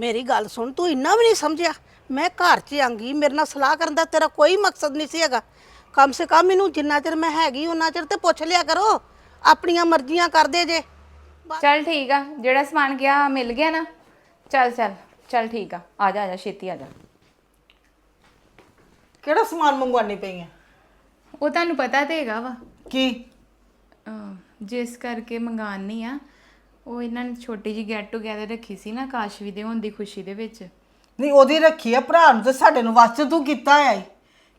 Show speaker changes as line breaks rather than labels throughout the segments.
ਮੇਰੀ ਗੱਲ ਸੁਣ ਤੂੰ ਇੰਨਾ ਵੀ ਨਹੀਂ ਸਮਝਿਆ? ਮੈਂ ਘਰ 'ਚ ਆਂਗੀ ਮੇਰੇ ਨਾਲ ਸਲਾਹ ਕਰਨ ਦਾ ਤੇਰਾ ਕੋਈ ਮਕਸਦ ਨਹੀਂ ਸੀ ਹੈਗਾ। ਕਮ ਸੇ ਕਮ ਮੈਨੂੰ ਜਿੰਨਾ ਚਿਰ ਮੈਂ ਹੈਗੀ ਉਹਨਾਂ ਚਿਰ ਤੇ ਪੁੱਛ ਲਿਆ ਕਰੋ। ਆਪਣੀਆਂ ਮਰਜ਼ੀਆਂ ਕਰਦੇ ਜੇ।
ਚੱਲ ਠੀਕ ਆ ਜਿਹੜਾ ਸਮਾਨ ਗਿਆ ਮਿਲ ਗਿਆ ਨਾ? ਚੱਲ ਚੱਲ ਚੱਲ ਠੀਕ ਆ। ਆ ਜਾ ਆ ਜਾ ਛੇਤੀ ਆ ਜਾ।
ਕਿਹੜਾ ਸਮਾਨ ਮੰਗਵਾਉਣੀ ਪਈ ਹੈ
ਉਹ ਤੁਹਾਨੂੰ ਪਤਾ ਤੇ ਹੈਗਾ ਵਾ।
ਕੀ?
ਜਿਸ ਕਰਕੇ ਮੰਗਾਨੀ ਆ। ਉਹ ਇਹਨਾਂ ਨੇ ਛੋਟੀ ਜੀ ਗੈਟ ਟੂਗੇਦਰ ਰੱਖੀ ਸੀ ਨਾ ਕਾਸ਼ਵੀ ਦੇ ਹੋਣ ਦੀ ਖੁਸ਼ੀ ਦੇ ਵਿੱਚ।
ਨਹੀਂ ਉਹਦੀ ਰੱਖੀ ਆ ਭਰਾ ਨੂੰ ਤੇ ਸਾਡੇ ਨੂੰ ਵਾਸਤੇ ਤੂੰ ਕੀਤਾ ਈ।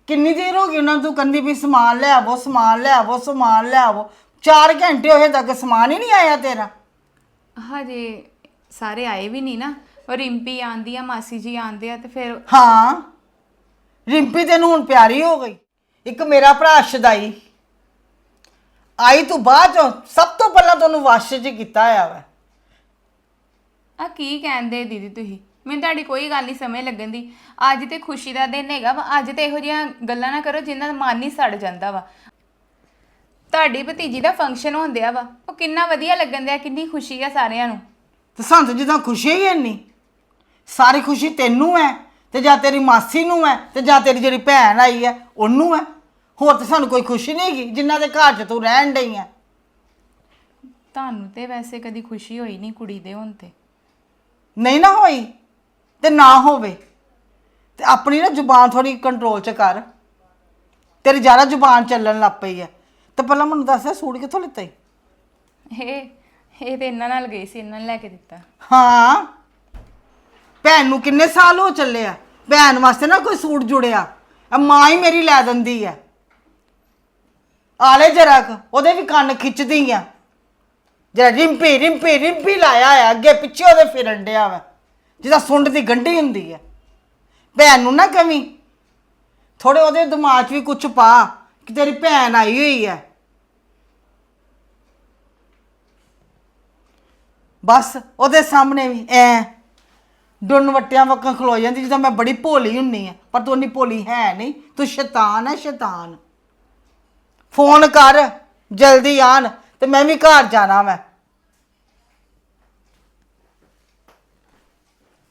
ਕਿੰਨੀ ਦੇਰ ਹੋ ਗਈ ਉਹਨਾਂ ਨੂੰ ਤੂੰ ਕੰਦੀ ਵੀ ਸਮਾਨ ਲੈ ਆਵੋ ਸਮਾਨ ਲੈ ਆਵੋ ਸਮਾਨ ਲੈ ਆਵੋ। 4 ਘੰਟੇ ਹੋਏ ਤੱਕ ਸਮਾਨ ਹੀ ਨਹੀਂ ਆਇਆ ਤੇਰਾ।
ਹਜੇ ਸਾਰੇ ਆਏ ਵੀ ਨਹੀਂ ਨਾ। ਔਰ ਰਿੰਪੀ ਆਂਦੀ ਆ ਮਾਸੀ ਜੀ ਆਂਦੇ ਆ ਤੇ ਫਿਰ
ਹਾਂ। ਰਿੰਪੀ ਤੈਨੂੰ ਹੁਣ ਪਿਆਰੀ ਹੋ ਗਈ। ਇੱਕ ਮੇਰਾ ਭਰਾ ਸ਼ਦਾਈ। ਆਈ ਤੂੰ ਬਾਅਦ ਚੋਂ ਸਭ ਤੋਂ ਪਹਿਲਾਂ ਤੁਹਾਨੂੰ ਵਾਸ਼ ਚ ਕੀਤਾ ਆ ਵਾ।
ਆ ਕੀ ਕਹਿੰਦੇ ਦੀਦੀ ਤੁਸੀਂ? ਮੈਨੂੰ ਤੁਹਾਡੀ ਕੋਈ ਗੱਲ ਨਹੀਂ ਸਮਝ ਲੱਗਣ ਦੀ। ਅੱਜ ਤੇ ਖੁਸ਼ੀ ਦਾ ਦਿਨ ਹੈਗਾ ਵਾ ਅੱਜ ਤੇ ਇਹੋ ਜਿਹੀਆਂ ਗੱਲਾਂ ਨਾ ਕਰੋ ਜਿਨ੍ਹਾਂ ਦਾ ਮਨ ਹੀ ਸੜ ਜਾਂਦਾ ਵਾ। ਤੁਹਾਡੀ ਭਤੀਜੀ ਦਾ ਫੰਕਸ਼ਨ ਹੁੰਦਿਆ ਵਾ ਉਹ ਕਿੰਨਾ ਵਧੀਆ ਲੱਗਣ ਦਿਆ ਕਿੰਨੀ ਖੁਸ਼ੀ ਆ ਸਾਰਿਆਂ ਨੂੰ।
ਤੇ ਸਾਨੂੰ ਤਾਂ ਜਿੱਦਾਂ ਖੁਸ਼ੀ ਹੀ ਨਹੀਂ ਸਾਰੀ ਖੁਸ਼ੀ ਤੈਨੂੰ ਹੈ ਤੇ ਜਾਂ ਤੇਰੀ ਮਾਸੀ ਨੂੰ ਹੈ ਤੇ ਜਾਂ ਤੇਰੀ ਜਿਹੜੀ ਭੈਣ ਆਈ ਹੈ ਉਹਨੂੰ ਹੈ। ਹੋਰ ਤਾਂ ਸਾਨੂੰ ਕੋਈ ਖੁਸ਼ੀ ਨਹੀਂ ਹੈਗੀ ਜਿਨ੍ਹਾਂ ਦੇ ਘਰ 'ਚ ਤੂੰ ਰਹਿਣ ਡਈ ਹੈ
ਤੁਹਾਨੂੰ ਤੇ ਵੈਸੇ ਕਦੀ ਖੁਸ਼ੀ ਹੋਈ ਨਹੀਂ ਕੁੜੀ ਦੇ ਹੋਣ ਤੇ।
ਨਹੀਂ ਨਾ ਹੋਈ ਤੇ ਨਾ ਹੋਵੇ। ਤੇ ਆਪਣੀ ਨਾ ਜ਼ੁਬਾਨ ਥੋੜੀ ਕੰਟਰੋਲ 'ਚ ਕਰ। ਤੇਰੀ ਜ਼ਿਆਦਾ ਜ਼ੁਬਾਨ ਚੱਲਣ ਲੱਗ ਪਈ ਹੈ ਤੇ ਪਹਿਲਾਂ ਮੈਨੂੰ ਦੱਸ ਇਹ ਸੂਟ ਕਿੱਥੋਂ ਲਿੱਤਾ ਈ?
ਇਹ ਇਹ ਤੇ ਇਹਨਾਂ ਨਾਲ ਗਈ ਸੀ ਇਹਨਾਂ ਨੇ ਲੈ ਕੇ ਦਿੱਤਾ।
ਹਾਂ। ਭੈਣ ਨੂੰ ਕਿੰਨੇ ਸਾਲ ਹੋ ਚੱਲੇ ਆ? ਭੈਣ ਵਾਸਤੇ ਨਾ ਕੋਈ ਸੂਟ ਜੁੜਿਆ। ਆ ਮਾਂ ਹੀ ਮੇਰੀ ਲੈ ਦਿੰਦੀ ਆ। ਆਲੇ ਜਰਾ ਕੁ, ਉਹਦੇ ਵੀ ਕੰਨ ਖਿੱਚਦੀ ਆ। ਜਰਾ ਰਿੰਪੀ ਰਿੰਪੀ ਰਿੰਪੀ ਲਾਇਆ ਆ ਅੱਗੇ ਪਿੱਛੇ ਉਹਦੇ ਫਿਰਨ ਡਿਆ ਵਾ। ਜਿਹਦਾ ਸੁੰਡ ਦੀ ਗੰਢੀ ਹੁੰਦੀ ਆ। ਭੈਣ ਨੂੰ ਨਾ ਕਮੀ ਥੋੜੇ ਉਹਦੇ ਦਿਮਾਗ 'ਚ ਵੀ ਕੁਝ ਪਾ ਕਿ ਤੇਰੀ ਭੈਣ ਆਈ ਹੋਈ ਹੈ ਬਸ ਉਹਦੇ ਸਾਹਮਣੇ ਵੀ ਐ ਡੁੰਨ ਵਟਿਆਂ ਵਕਾਂ ਖਲੋ ਜਾਂਦੀ ਜਿੱਦਾਂ ਮੈਂ ਬੜੀ ਭੋਲੀ ਹੁੰਨੀ ਆ ਪਰ ਤੂੰ ਇੰਨੀ ਭੋਲੀ ਹੈ ਨਹੀਂ ਤੂੰ ਸ਼ੈਤਾਨ ਹੈ ਸ਼ੈਤਾਨ। ਫੋਨ ਕਰ ਜਲਦੀ ਆਣ ਤੇ ਮੈਂ ਵੀ ਘਰ ਜਾਣਾ ਮੈਂ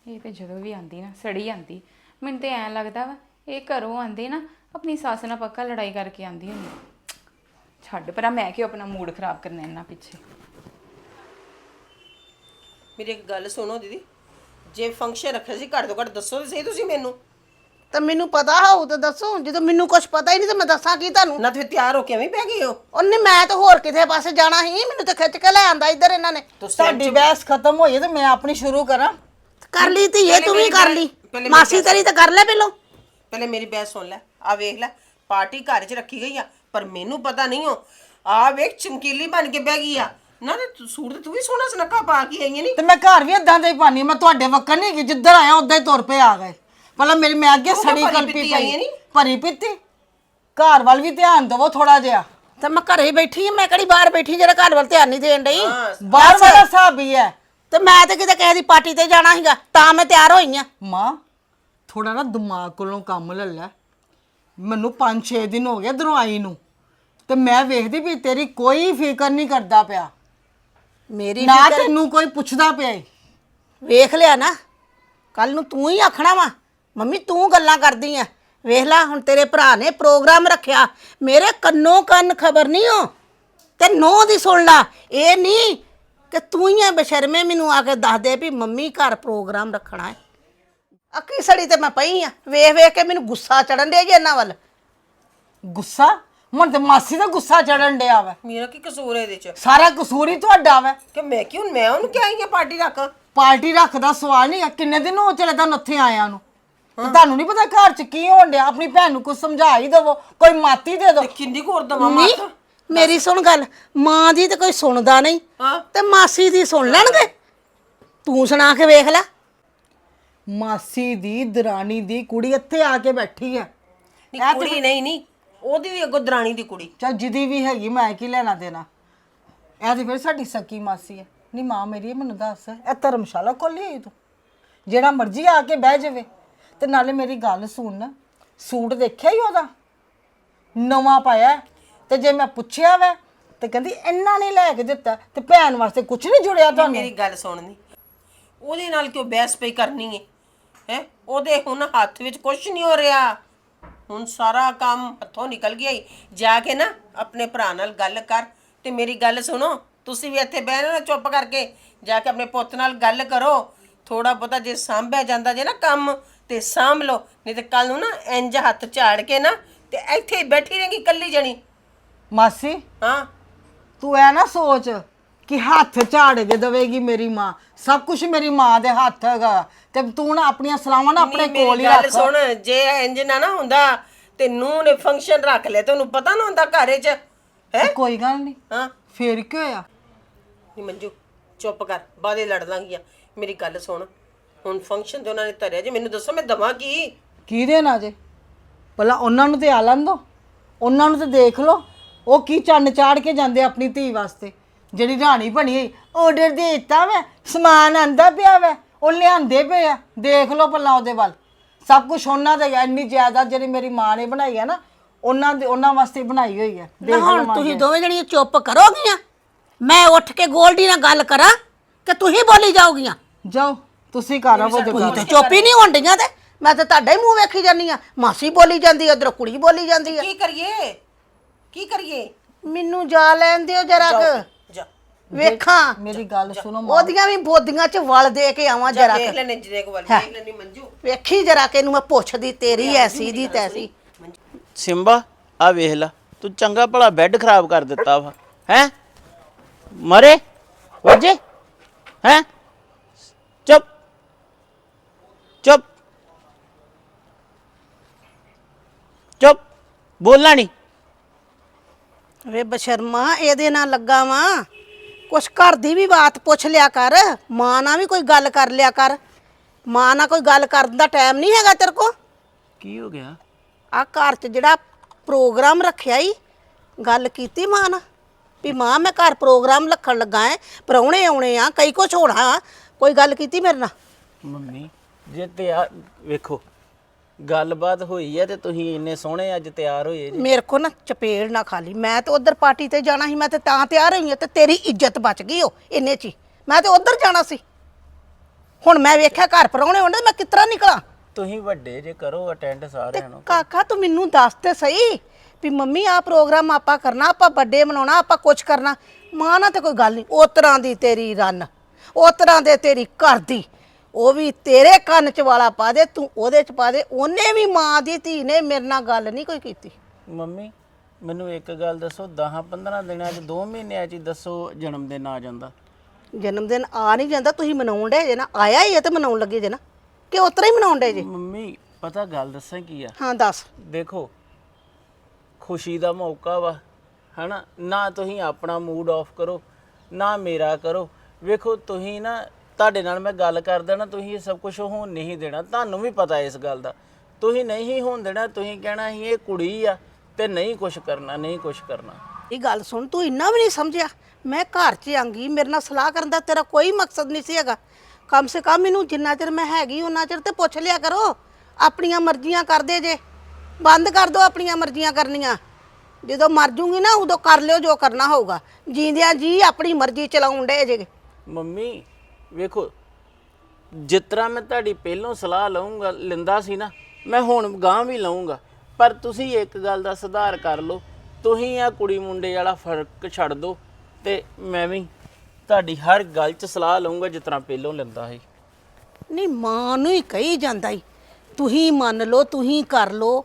ਇਹ ਤੇ ਜਦੋਂ ਵੀ ਆਂਦੀ ਨਾ ਸੜੀ ਆਂਦੀ। ਮੈਨੂੰ ਤੇ ਐਂ ਲੱਗਦਾ ਵਾ ਇਹ ਘਰੋਂ ਆਂਦੇ ਨਾ ਆਪਣੀ ਸੱਸ ਨਾਲ ਪੱਕਾ ਲੜਾਈ ਕਰਕੇ ਆਂਦੀ ਹੁੰਦੀ। ਛੱਡ ਪਰਾਂ ਮੈਂ ਕਿਉਂ ਆਪਣਾ ਮੂਡ ਖਰਾਬ ਕਰਨਾ ਇਹਨਾਂ ਪਿੱਛੇ?
ਮੇਰੀ ਇੱਕ ਗੱਲ ਸੁਣੋ ਦੀਦੀ ਜੇ ਫੰਕਸ਼ਨ ਰੱਖਿਆ ਸੀ ਘੱਟ ਤੋਂ ਘੱਟ ਦੱਸੋ ਤਾਂ ਸਹੀ ਤੁਸੀਂ ਮੈਨੂੰ।
ਤਾਂ ਮੈਨੂੰ ਪਤਾ ਹੋਊ ਤਾਂ ਦੱਸੋ। ਜਦੋਂ ਮੈਨੂੰ ਕੁਝ ਪਤਾ ਹੀ ਨਹੀਂ ਤਾਂ ਮੈਂ ਦੱਸਾਂ ਕੀ ਤੁਹਾਨੂੰ?
ਨਾ ਤੁਸੀਂ ਤਿਆਰ ਹੋ ਕੇ ਐਵੇਂ ਬਹਿ ਗਏ ਹੋ?
ਉਹਨੇ ਮੈਂ ਤਾਂ ਹੋਰ ਕਿਸੇ ਪਾਸੇ ਜਾਣਾ ਸੀ। ਮੈਨੂੰ ਤਾਂ ਖਿੱਚ ਕੇ ਲੈ ਆਂਦਾ ਇੱਧਰ ਇਹਨਾਂ ਨੇ।
ਸਾਡੀ ਬਹਿਸ ਖਤਮ ਹੋਈ ਹੈ ਤੇ ਮੈਂ ਆਪਣੀ ਸ਼ੁਰੂ ਕਰਾਂ।
ਕਰ ਲਈ ਧੀਏ ਤੂੰ ਵੀ ਕਰ ਲਈ। ਮਾਸੀ ਤੇਰੀ ਤਾਂ ਕਰ ਲੈ ਪਹਿਲੋਂ।
ਪਹਿਲੇ ਮੇਰੀ ਬਹਿਸ ਸੁਣ ਲੈ। ਆ ਵੇਖ ਲੈ ਪਾਰਟੀ ਘਰ 'ਚ ਰੱਖੀ ਗਈ ਆ ਪਰ ਮੈਨੂੰ ਪਤਾ ਨਹੀਂ ਹੋ ਆ ਵੇਖ ਚਮਕੀਲੀ ਬਣ ਕੇ ਬਹਿ ਗਈ ਆ। ਨਾ ਤੇ ਤੂੰ- ਸੂਟ ਤੇ ਤੂੰ ਵੀ ਸੋਹਣਾ ਸੁਨੱਖਾ ਪਾ ਕੇ ਆਈ ਨਹੀਂ?
ਤੇ ਮੈਂ ਘਰ ਵੀ ਇਦਾਂ ਦਾ ਹੀ ਪਾਣੀ ਮੈਂ ਤੁਹਾਡੇ ਵਕਰ ਨਹੀਂ ਕਿ ਜਿੱਧਰ ਆਇਆ ਉਦਾਂ ਹੀ ਤੁਰ ਪਏ ਆ ਗਏ। ਪਹਿਲਾਂ ਮੇਰੀ ਮੈਂ ਅੱਗੇ ਸੜੀ
ਭਰੀ
ਕਲਪੀ
ਪੀਤੀ ਆਈ ਹੈ
ਪਈ
ਨੀ?
ਭਰੀ ਪੀਤੀ। ਘਰ ਵੱਲ ਵੀ ਧਿਆਨ ਦੇਵੋ ਥੋੜਾ ਜਿਹਾ।
ਤਾਂ ਮੈਂ ਘਰੇ ਹੀ ਬੈਠੀ ਆ ਮੈਂ ਕਿਹੜੀ ਬਾਹਰ ਬੈਠੀ ਜਿਹੜਾ ਘਰ ਵੱਲ ਧਿਆਨ ਨਹੀਂ ਦੇਣ ਡਈ?
ਬਾਹਰ ਵਾਲਾ ਹਿਸਾਬ ਹੀ ਹੈ।
ਤੇ ਮੈਂ ਤਾਂ ਕਿਤੇ ਕਿਸੇ ਦੀ ਪਾਰਟੀ ਤੇ ਜਾਣਾ ਸੀਗਾ ਤਾਂ ਮੈਂ ਤਿਆਰ ਹੋਈ ਆ।
ਮਾਂ ਥੋੜਾ ਨਾ ਦਿਮਾਗ ਕੋਲੋਂ ਕੰਮ ਲੈ ਲੈ। ਮੈਨੂੰ 5-6 ਦਿਨ ਹੋ ਗਏ ਇੱਧਰੋਂ ਆਈ ਨੂੰ। ਤੇ ਮੈਂ ਵੇਖਦੀ ਵੀ ਤੇਰੀ ਕੋਈ ਫਿਕਰ ਨਹੀਂ ਕਰਦਾ ਪਿਆ।
ਮੇਰੀ
ਨਾ ਤੈਨੂੰ ਕੋਈ ਪੁੱਛਦਾ ਪਿਆ ਈ।
ਵੇਖ ਲਿਆ ਨਾ। ਕੱਲ ਨੂੰ ਤੂੰ ਹੀ ਆਖਣਾ ਵਾ। ਮੰਮੀ ਤੂੰ ਗੱਲਾਂ ਕਰਦੀ ਆ ਵੇਖ ਲੈ ਹੁਣ ਤੇਰੇ ਭਰਾ ਨੇ ਪ੍ਰੋਗਰਾਮ ਰੱਖਿਆ। ਮੇਰੇ ਕੰਨੋਂ ਕੰਨ ਖਬਰ ਨਹੀਂ ਹੋ ਤੇ ਨੋ ਦੀ ਸੁਣ ਲਾ। ਇਹ ਨਹੀਂ ਕਿ ਤੂੰ ਹੀ ਆ ਬਸ਼ਰਮੇ ਮੈਨੂੰ ਆ ਕੇ ਦੱਸ ਦੇ ਵੀ ਮੰਮੀ ਘਰ ਪ੍ਰੋਗਰਾਮ ਰੱਖਣਾ ਹੈ ਅੱਕੀ ਸੜੀ ਤੇ ਮੈਂ ਪਈ ਆ। ਵੇਖ ਵੇਖ ਕੇ ਮੈਨੂੰ ਗੁੱਸਾ ਚੜਨ ਦੇ ਜੀ ਇਹਨਾਂ ਵੱਲ।
ਗੁੱਸਾ? ਮਨ ਤੇ ਮਾਸੀ ਦਾ ਗੁੱਸਾ ਚੜਨ ਡਿਆ ਵਾ।
ਮੇਰਾ ਕੀ ਕਸੂਰ ਹੈ ਇਹਦੇ 'ਚ?
ਸਾਰਾ ਕਸੂਰ ਹੀ ਤੁਹਾਡਾ ਵਾ।
ਕਿ ਮੈਂ ਕਿਉਂ ਮੈਂ ਉਹਨੂੰ ਕਿਹਾ ਕਿ ਪਾਰਟੀ ਰੱਖ।
ਪਾਰਟੀ ਰੱਖਦਾ ਸਵਾਲ ਨਹੀਂ ਹੈ ਕਿੰਨੇ ਦਿਨ ਹੋ ਚਲੇ ਤੁਹਾਨੂੰ ਉੱਥੇ ਆਇਆ ਨੂੰ? ਤੇ ਤੁਹਾਨੂੰ ਨਹੀਂ ਪਤਾ ਘਰ ਚ ਕੀ ਹੋਣ ਡਿਆ? ਆਪਣੀ ਭੈਣ ਨੂੰ ਕੁਝ ਸਮਝਾ ਹੀ ਦੇਵੋ ਕੋਈ ਮਾਤੀ ਦੇ ਦਿਓ।
ਕਿੰਨੀ ਹੋਰ ਦਵਾਂ
ਨਹੀਂ
ਮਾਤਾ?
ਮੇਰੀ ਸੁਣ ਗੱਲ ਮਾਂ ਦੀ ਤੇ ਕੋਈ ਸੁਣਦਾ ਨਹੀਂ
ਹਾਂ।
ਤੇ ਮਾਸੀ ਦੀ ਸੁਣ ਲੈਣਗੇ। ਤੂੰ ਸੁਣਾ ਕੇ ਵੇਖ ਲੈ।
ਮਾਸੀ ਦੀ ਦਰਾਣੀ ਦੀ ਕੁੜੀ ਇੱਥੇ ਆ ਕੇ ਬੈਠੀ
ਨਹੀਂ ਕੁੜੀ ਨਹੀਂ ਨਹੀਂ। ਉਹਦੀ ਵੀ ਅੱਗੋਂ ਦਰਾਣੀ ਦੀ ਕੁੜੀ।
ਚਾ ਜਿਹਦੀ ਵੀ ਹੈਗੀ ਮੈਂ ਕੀ ਲੈਣਾ ਦੇਣਾ। ਇਹ ਤੇ ਫਿਰ ਸਾਡੀ ਸਕੀ ਮਾਸੀ ਹੈ। ਨਹੀਂ ਮਾਂ ਮੇਰੀ ਮੈਨੂੰ ਦੱਸ। ਇਹ ਧਰਮਸ਼ਾਲਾ ਖੋਲੀ ਹੋਈ ਤੂੰ। ਜਿਹੜਾ ਮਰਜ਼ੀ ਆ ਕੇ ਬਹਿ ਜਾਵੇ। ਤੇ ਨਾਲੇ ਮੇਰੀ ਗੱਲ ਸੁਣ। ਸੂਟ ਦੇਖਿਆ ਹੀ ਉਹਦਾ? ਨਵਾਂ ਪਾਇਆ ਹੈ। ਤੇ ਜੇ ਮੈਂ ਪੁੱਛਿਆ ਵਾ ਤੇ ਕਹਿੰਦੀ ਇੰਨਾ ਨਹੀਂ ਲੈ ਕੇ ਦਿੱਤਾ ਤੇ ਭੈਣ ਵਾਸਤੇ ਕੁਝ ਨਹੀਂ ਜੁੜਿਆ ਤੁਹਾਨੂੰ?
ਮੇਰੀ ਗੱਲ ਸੁਣਨੀ ਉਹਦੇ ਨਾਲ ਕਿਉਂ ਬਹਿਸ ਪਈ ਕਰਨੀ ਹੈ ਹੈ? ਉਹਦੇ ਹੁਣ ਹੱਥ ਵਿੱਚ ਕੁਝ ਨਹੀਂ ਹੋ ਰਿਹਾ। ਹੁਣ ਸਾਰਾ ਕੰਮ ਹੱਥੋਂ ਨਿਕਲ ਗਿਆ ਈ। ਜਾ ਕੇ ਨਾ ਆਪਣੇ ਭਰਾ ਨਾਲ ਗੱਲ ਕਰ। ਤੇ ਮੇਰੀ ਗੱਲ ਸੁਣੋ ਤੁਸੀਂ ਵੀ ਇੱਥੇ ਬਹਿਣਾ ਨਾ ਚੁੱਪ ਕਰਕੇ। ਜਾ ਕੇ ਆਪਣੇ ਪੁੱਤ ਨਾਲ ਗੱਲ ਕਰੋ। ਥੋੜਾ ਬਹੁਤਾ ਜੇ ਸਾਂਭਿਆ ਜਾਂਦਾ ਜੇ ਨਾ ਕੰਮ ਤੇ ਸਾਂਭ ਲਓ ਨਹੀਂ ਤੇ ਕੱਲ ਨੂੰ ਨਾ ਇੰਜ ਹੱਥ ਝਾੜ ਕੇ ਨਾ ਤੇ ਇੱਥੇ ਹੀ ਬੈਠੀ ਰਹੇਗੀ ਕੱਲੀ ਜਣੀ।
ਮਾਸੀ?
ਹਾਂ।
ਤੂੰ ਐ ਨਾ ਸੋਚ ਕਿ ਹੱਥ ਝਾੜ ਕੇ ਦੇਵੇਗੀ ਮੇਰੀ ਮਾਂ। ਸਭ ਕੁਝ ਮੇਰੀ ਮਾਂ ਦੇ ਹੱਥ ਹੈਗਾ। ਤੇ ਤੂੰ ਨਾ ਆਪਣੀਆਂ ਸਲਾਵਾਂ ਨਾ ਆਪਣੇ ਕੋਲ ਹੀ ਰੱਖ।
ਸੁਣ ਜੇ ਇੰਜ ਨਾ ਨਾ ਹੁੰਦਾ ਤੇ ਨੂੰ ਨੇ ਫੰਕਸ਼ਨ ਰੱਖ ਲਿਆ ਤੇ ਉਹਨੂੰ ਪਤਾ ਨਾ ਹੁੰਦਾ ਘਰੇ 'ਚ। ਹੈ?
ਕੋਈ ਗੱਲ ਨਹੀਂ।
ਹਾਂ।
ਫੇਰ ਕੀ ਹੋਇਆ?
ਨਹੀਂ ਮੰਜੂ ਚੁੱਪ ਕਰ ਬਾਦੇ ਲੜ ਲਾਂਗੀਆਂ। ਮੇਰੀ ਗੱਲ ਸੁਣ ਹੁਣ ਫੰਕਸ਼ਨ ਤੇ ਉਹਨਾਂ ਨੇ ਧਰਿਆ ਜੇ ਮੈਨੂੰ ਦੱਸੋ ਮੈਂ ਦਵਾਂ ਕੀ?
ਕੀ ਦੇਣਾ ਜੇ? ਭਲਾ ਉਹਨਾਂ ਨੂੰ ਤੇ ਆ ਲੈਣ ਦੋ। ਉਹਨਾਂ ਨੂੰ ਤੇ ਦੇਖ ਲਓ ਉਹ ਕੀ ਚੰਨ ਚਾੜ ਕੇ ਜਾਂਦੇ ਆਪਣੀ ਧੀ ਵਾਸਤੇ। ਜਿਹੜੀ ਰਾਣੀ ਬਣੀ ਹੋਈ ਆਰਡਰ ਦੇ ਦਿੱਤਾ ਵੈ ਸਮਾਨ ਆਂਦਾ ਪਿਆ ਵੈ ਉਹ ਲਿਆਂਦੇ ਪਏ ਆ। ਦੇਖ ਲਓ ਭਲਾ ਉਹਦੇ ਵੱਲ। ਸਭ ਕੁਝ ਉਹਨਾਂ ਦਾ ਹੀ ਆ, ਇੰਨੀ ਜ਼ਿਆਦਾ ਜਿਹੜੀ ਮੇਰੀ ਮਾਂ ਨੇ ਬਣਾਈ ਹੈ ਨਾ ਉਹਨਾਂ ਦੇ ਉਹਨਾਂ ਵਾਸਤੇ ਬਣਾਈ ਹੋਈ ਹੈ
ਨਾ
ਦੇਖ
ਹੁਣ
ਲਵਾਂਗੇ
ਤੁਸੀਂ ਦੋਵੇਂ ਜਣੀਆਂ ਚੁੱਪ ਕਰੋਗੀਆਂ? ਮੈਂ ਉੱਠ ਕੇ ਗੋਲਡੀ ਨਾਲ ਗੱਲ ਕਰਾਂ ਕਿ ਤੁਸੀਂ ਬੋਲੀ ਜਾਓਗੀਆਂ?
ਜਾਓ। ਤੁਸੀਂ ਘਰ ਆਵੋ
ਤੁਸੀਂ
ਜਗਾ
ਤੇ ਚੁੱਪ ਹੀ ਨਹੀਂ ਹੁੰਦੀਆਂ ਤੇ। ਮੈਂ ਤੇ ਤੁਹਾਡਾ ਹੀ ਮੂੰਹ ਵੇਖੀ ਜਾਂਦੀ ਆ ਮਾਸੀ ਬੋਲੀ ਜਾਂਦੀ ਆ ਉਧਰ ਕੁੜੀ ਬੋਲੀ ਜਾਂਦੀ ਆ।
ਕੀ ਕਰੀਏ? ਕੀ ਕਰੀਏ?
ਮੈਨੂੰ ਜਾ ਲੈਣ ਦਿਓ ਜਰਾ ਕੁ।
ਜਾ।
ਵੇਖਾਂ।
ਮੇਰੀ ਗੱਲ ਸੁਣੋ
ਉਹਦੀਆਂ ਵੀ ਬੋਦੀਆਂ 'ਚ ਵਲ ਦੇ ਕੇ ਆਵਾਂ ਜਰਾ
ਦੇਖ ਲੈਣੇ ਜਿਹਦੇ ਕੋਲ ਦੇਖ ਲੈਣੀ ਮੰਜੂ।
ਵੇਖੀ ਜਰਾ ਕਿ ਇਹਨੂੰ ਮੈਂ ਪੁੱਛਦੀ ਤੇਰੀ ਐਸੀ ਦੀ ਤੈਸੀ।
ਸਿੰਬਾ ਆ ਵੇਖ ਲਾ ਤੂੰ ਚੰਗਾ ਭਲਾ ਬੈੱਡ ਖਰਾਬ ਕਰ ਦਿੱਤਾ ਵਾ। ਹੈ? ਮਰੇ? ਵਜੇ? ਹੈ ਚੁੱਪ ਚੁੱਪ ਚੁੱਪ ਬੋਲਣਾ ਨਹੀਂ।
ਵੇ ਬਸ਼ਰਮਾ ਇਹਦੇ ਨਾਲ ਲੱਗਾ ਵਾਂ। ਕੁਛ ਘਰ ਦੀ ਵੀ ਬਾਤ ਪੁੱਛ ਲਿਆ ਕਰ। ਮਾਂ ਨਾਲ ਵੀ ਕੋਈ ਗੱਲ ਕਰ ਲਿਆ ਕਰ। ਮਾਂ ਨਾਲ ਕੋਈ ਗੱਲ ਕਰਨ ਦਾ ਟਾਈਮ ਨਹੀਂ ਹੈਗਾ ਤੇਰੇ ਕੋ
ਕੀ ਹੋ ਗਿਆ?
ਆ ਘਰ 'ਚ ਜਿਹੜਾ ਪ੍ਰੋਗਰਾਮ ਰੱਖਿਆ ਈ ਗੱਲ ਕੀਤੀ ਮਾਂ ਨਾਲ? ਵੀ ਮਾਂ ਮੈਂ ਘਰ ਪ੍ਰੋਗਰਾਮ ਰੱਖਣ ਲੱਗਾ ਐ ਪ੍ਰਾਹੁਣੇ ਆਉਣੇ ਆ ਕਈ ਕੁਛ ਹੋਣਾ ਕੋਈ ਗੱਲ ਕੀਤੀ ਮੇਰੇ ਨਾਲ?
ਮੰਮੀ ਜੇ ਤਿਆਰ ਵੇਖੋ ਗੱਲਬਾਤ ਹੋਈ ਹੈ ਤੇ ਤੁਸੀਂ ਇੰਨੇ ਸੋਹਣੇ ਅੱਜ ਤਿਆਰ ਹੋਏ ਜੀ।
ਮੇਰੇ ਕੋ ਨਾ ਚਪੇੜ ਨਾ ਖਾਲੀ। ਮੈਂ ਤੇ ਉਧਰ ਪਾਰਟੀ ਤੇ ਜਾਣਾ ਸੀ ਮੈਂ ਤੇ ਤਾਂ ਤਿਆਰ ਹੋਈ ਹਾਂ ਤੇ ਤੇਰੀ ਇੱਜ਼ਤ ਬਚ ਗਈ ਉਹ ਇੰਨੇ ਚ ਹੀ। ਮੈਂ ਤੇ ਉਧਰ ਜਾਣਾ ਸੀ। ਹੁਣ ਮੈਂ ਵੇਖਿਆ ਘਰ ਪ੍ਰਾਹੁਣੇ ਆਉਂਦੇ ਮੈਂ ਕਿਤਰਾ ਨਿਕਲਾਂ?
ਤੁਸੀਂ ਵੱਡੇ ਜੇ ਕਰੋ ਅਟੈਂਡ ਸਾਰਿਆਂ ਨੂੰ।
ਕਾਕਾ ਤੂੰ ਮੈਨੂੰ ਦੱਸ ਤੇ ਸਹੀ ਵੀ ਮੰਮੀ ਆ ਪ੍ਰੋਗਰਾਮ ਆਪਾਂ ਕਰਨਾ ਆਪਾਂ ਵੱਡੇ ਮਨਾਉਣਾ ਆਪਾਂ ਕੁਝ ਕਰਨਾ। ਮਾਂ ਨਾਲ ਤੇ ਕੋਈ ਗੱਲ ਨਹੀਂ। ਉਹ ਤਰ੍ਹਾਂ ਦੀ ਤੇਰੀ ਰਨ ਉਹ ਤਰ੍ਹਾਂ ਦੇ ਤੇਰੀ ਘਰ ਦੀ ਉਹ ਵੀ ਤੇਰੇ ਕੰਨ 'ਚ ਵਾਲਾ ਪਾ ਦੇ ਤੂੰ ਉਹਦੇ 'ਚ ਪਾ ਦੇ। ਉਹਨੇ ਵੀ ਮਾਂ ਦੀ ਧੀ ਨੇ ਮੇਰੇ ਨਾਲ ਗੱਲ ਨਹੀਂ ਕੋਈ ਕੀਤੀ।
ਮੰਮੀ ਮੈਨੂੰ ਇੱਕ ਗੱਲ ਦੱਸੋ 10 15 ਦਿਨਾਂ ਚ 2 ਮਹੀਨਿਆਂ ਚ ਹੀ ਦੱਸੋ ਜਨਮ ਦਿਨ ਆ ਜਾਂਦਾ।
ਜਨਮ ਦਿਨ ਆ ਨਹੀਂ ਜਾਂਦਾ ਤੁਸੀਂ ਮਨਾਉਣ ਡੇ ਜੇ ਨਾ। ਆਇਆ ਹੀ ਹੈ ਤੇ ਮਨਾਉਣ ਲੱਗੇ ਜੇ ਨਾ। ਕਿ ਉਤਰਾ ਹੀ ਮਨਾਉਣ ਡੇ ਜੇ।
ਮੰਮੀ ਪਤਾ ਗੱਲ ਦੱਸਾਂ ਕੀ ਆ?
ਹਾਂ ਦੱਸ।
ਦੇਖੋ ਖੁਸ਼ੀ ਦਾ ਮੌਕਾ ਵਾ ਹਨਾ? ਨਾ ਤੁਸੀਂ ਆਪਣਾ ਮੂਡ ਆਫ ਕਰੋ ਨਾ ਮੇਰਾ ਕਰੋ। ਵੇਖੋ ਤੁਸੀਂ ਨਾ ਤੁਹਾਡੇ ਨਾਲ ਮੈਂ ਗੱਲ ਕਰਦਾ ਨਾ ਤੁਸੀਂ ਇਹ ਸਭ ਕੁਝ ਹੋਣ ਨਹੀਂ ਦੇਣਾ। ਤੁਹਾਨੂੰ ਵੀ ਪਤਾ ਇਸ ਗੱਲ ਦਾ। ਤੁਸੀਂ ਨਹੀਂ ਹੋਣ ਦੇਣਾ ਤੁਸੀਂ ਕਹਿਣਾ ਸੀ ਇਹ ਕੁੜੀ ਆ ਤੇ ਨਹੀਂ ਕੁਝ ਕਰਨਾ ਨਹੀਂ ਕੁਝ ਕਰਨਾ।
ਇਹ ਗੱਲ ਸੁਣ ਤੂੰ ਇੰਨਾ ਵੀ ਨਹੀਂ ਸਮਝਿਆ? ਮੈਂ ਘਰ 'ਚ ਆਂਗੀ ਮੇਰੇ ਨਾਲ ਸਲਾਹ ਕਰਨ ਦਾ ਤੇਰਾ ਕੋਈ ਮਕਸਦ ਨਹੀਂ ਸੀ ਹੈਗਾ। ਕਮ ਸੇ ਕਮ ਮੈਨੂੰ ਜਿੰਨਾ ਚਿਰ ਮੈਂ ਹੈਗੀ ਉਹਨਾਂ ਚਿਰ ਤੇ ਪੁੱਛ ਲਿਆ ਕਰੋ। ਆਪਣੀਆਂ ਮਰਜ਼ੀਆਂ ਕਰਦੇ ਜੇ। ਬੰਦ ਕਰ ਦੋ ਆਪਣੀਆਂ ਮਰਜ਼ੀਆਂ ਕਰਨੀਆਂ। ਜਦੋਂ ਮਰ ਜੂਗੀ ਨਾ ਉਦੋਂ ਕਰ ਲਿਓ ਜੋ ਕਰਨਾ ਹੋਊਗਾ। ਜੀਂਦਿਆਂ ਜੀ ਆਪਣੀ ਮਰਜ਼ੀ ਚਲਾਉਣ ਡੇ ਜੇ।
ਮੰਮੀ ਵੇਖੋ, ਜਿਸ ਤਰ੍ਹਾਂ ਮੈਂ ਤੁਹਾਡੀ ਪਹਿਲੋਂ ਸਲਾਹ ਲਵਾਂਗਾ ਲਿੰਦਾ ਸੀ ਨਾ, ਮੈਂ ਹੁਣ ਗਾਂ ਵੀ ਲਵਾਂਗਾ ਪਰ ਤੁਸੀਂ ਇੱਕ ਗੱਲ ਦਾ ਸੁਧਾਰ ਕਰ ਲਓ, ਤੁਸੀਂ ਆ ਕੁੜੀ ਮੁੰਡੇ ਵਾਲਾ ਫ਼ਰਕ ਛੱਡ ਦਿਓ ਤੇ ਮੈਂ ਵੀ ਤੁਹਾਡੀ ਹਰ ਗੱਲ 'ਚ ਸਲਾਹ ਲਵਾਂਗਾ ਜਿਸ ਤਰ੍ਹਾਂ ਪਹਿਲੋਂ ਲੈਂਦਾ ਸੀ।
ਨਹੀਂ, ਮਾਂ ਨੂੰ ਹੀ ਕਹੀ ਜਾਂਦਾ ਈ। ਤੁਸੀਂ ਮੰਨ ਲਓ, ਤੁਸੀਂ ਕਰ ਲਓ।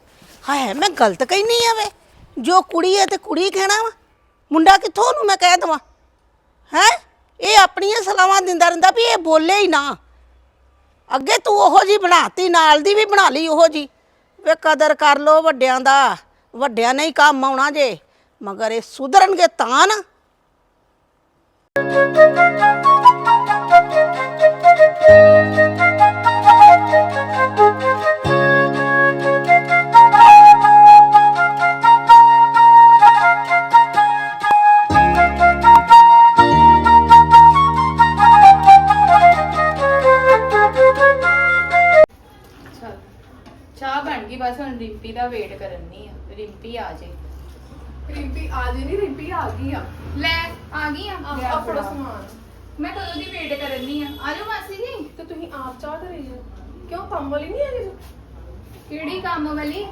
ਹਾਏ, ਮੈਂ ਗਲਤ ਕਹਿਨੀ ਆ ਵੇ। ਜੋ ਕੁੜੀ ਹੈ ਤੇ ਕੁੜੀ ਕਹਿਣਾ ਵਾ। ਮੁੰਡਾ ਕਿੱਥੋਂ ਉਹਨੂੰ ਮੈਂ ਕਹਿ ਦਵਾਂ? ਹੈ? ਇਹ ਆਪਣੀਆਂ ਸਲਾਹਾਂ ਦਿੰਦਾ ਰਹਿੰਦਾ ਵੀ ਇਹ ਬੋਲੇ ਹੀ ਨਾ। ਅੱਗੇ ਤੂੰ ਉਹੋ ਜੀ ਬਣਾਤੀ, ਨਾਲ ਦੀ ਵੀ ਬਣਾ ਲਈ ਉਹੋ ਜੀ ਵੇ ਕਦਰ ਕਰ ਲੋ ਵੱਡਿਆਂ ਦਾ, ਵੱਡਿਆਂ ਨੇ ਹੀ ਕੰਮ ਆਉਣਾ ਜੇ, ਮਗਰ ਇਹ ਸੁਧਰਨਗੇ ਤਾਂ ਨਾ।
ਚਾਹ ਰਿੰਪੀ ਦਾ ਵੇਟ ਕਰਨੀ ਆ ਰਿੰਪੀ ਆ ਜੇ।
ਰਿੰਪੀ ਆ ਜੇ ਨਹੀਂ ਰਿੰਪੀ ਆ ਗਈ ਆ।
ਲੈ ਆ ਗਈ ਆ
ਆ ਫੜੋ। ਸਮਾਨ।
ਮੈਂ ਕਦੋਂ ਦੀ ਵੇਟ ਕਰਨੀ ਆ। ਆ ਜਾਓ ਮਾਸੀ ਜੀ।
ਤੇ ਤੁਸੀਂ ਆਪ ਚਾਹ ਤੇ ਰਹੀ ਹੋ। ਕਿਉਂ ਕੰਮ ਵਾਲੀ ਨਹੀਂ ਹੈਗੀ? ਤੂੰ?
ਕਿਹੜੀ ਕੰਮ ਵਾਲੀ?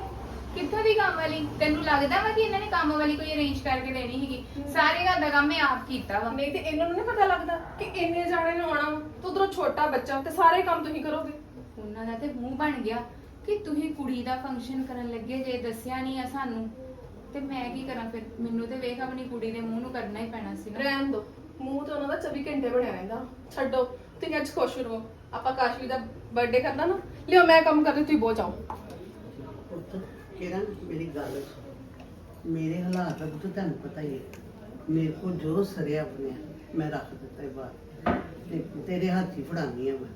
ਕਿੱਥੋਂ ਦੀ ਕੰਮ ਵਾਲੀ? ਤੈਨੂੰ ਲੱਗਦਾ ਵਾ ਕਿ ਇਹਨਾਂ ਨੇ ਕੰਮ ਵਾਲੀ ਕੋਈ ਅਰੇਂਜ ਕਰਕੇ ਦੇਣੀ ਸੀਗੀ? ਸਾਰੇ ਘਰ ਦਾ ਕੰਮ ਮੈਂ ਆਪ ਕੀਤਾ ਵਾ।
ਨਹੀਂ ਤੇ ਇਹਨਾਂ ਨੂੰ ਨਹੀਂ ਪਤਾ ਲੱਗਦਾ ਕਿ ਇੰਨੇ ਜਾਣੇ ਨੇ ਆਉਣਾ ਵਾ। ਤੇ ਉਧਰੋਂ ਛੋਟਾ ਬੱਚਾ ਤੇ ਸਾਰੇ ਕੰਮ ਤੁਸੀਂ ਕਰੋਗੇ।
ਉਹਨਾਂ ਦਾ ਤੇ ਮੂੰਹ ਬਣ ਗਿਆ। ਕਿ ਤੁਸੀਂ ਕੁੜੀ ਦਾ ਫੰਕਸ਼ਨ ਕਰਨ ਲੱਗੇ ਜੇ ਦੱਸਿਆ ਨਹੀਂ ਆ ਸਾਨੂੰ। ਤੇ ਮੈਂ ਕੀ ਕਰਾਂ ਫਿਰ? ਮੈਨੂੰ ਤੇ ਵੇਖ ਆਪਣੀ ਕੁੜੀ ਦੇ ਮੂੰਹ ਨੂੰ ਕਰਨਾ ਹੀ ਪੈਣਾ ਸੀ ਨਾ।
ਰਹਿਣ ਦੋ। ਮੂੰਹ ਤੇ ਉਹਨਾਂ ਦਾ 24 ਘੰਟੇ ਬਣਿਆ ਰਹਿੰਦਾ। ਛੱਡੋ। ਤੁਸੀਂ ਅੱਜ ਖੁਸ਼ ਰਹੋ। ਆਪਾਂ ਕਾਸ਼ਵੀ ਦਾ ਬਰਥਡੇ ਕਰਦਾ ਨਾ। ਲਿਓ ਮੈਂ ਕੰਮ ਕਰਦੀ ਤੁਸੀਂ ਬਹੁਤ ਜਾਓ।
ਪੁੱਤ ਕਿਰਨ ਮੇਰੀ ਗੱਲ ਸੁਣ। ਮੇਰੇ ਹਾਲਾਤ ਦਾ ਤਾਂ ਤੁਹਾਨੂੰ ਪਤਾ ਹੀ ਹੈ। ਮੇਰੇ ਕੋਲ ਜੋ ਸਰਿਆ ਬਣਿਆ ਮੈਂ ਰੱਖ ਦਿੱਤਾ ਹੈ ਬਾਹਰ। ਤੇ ਤੇਰੇ ਹੱਥ ਹੀ ਫੜਾਉਣੀ ਆ ਮੈਂ।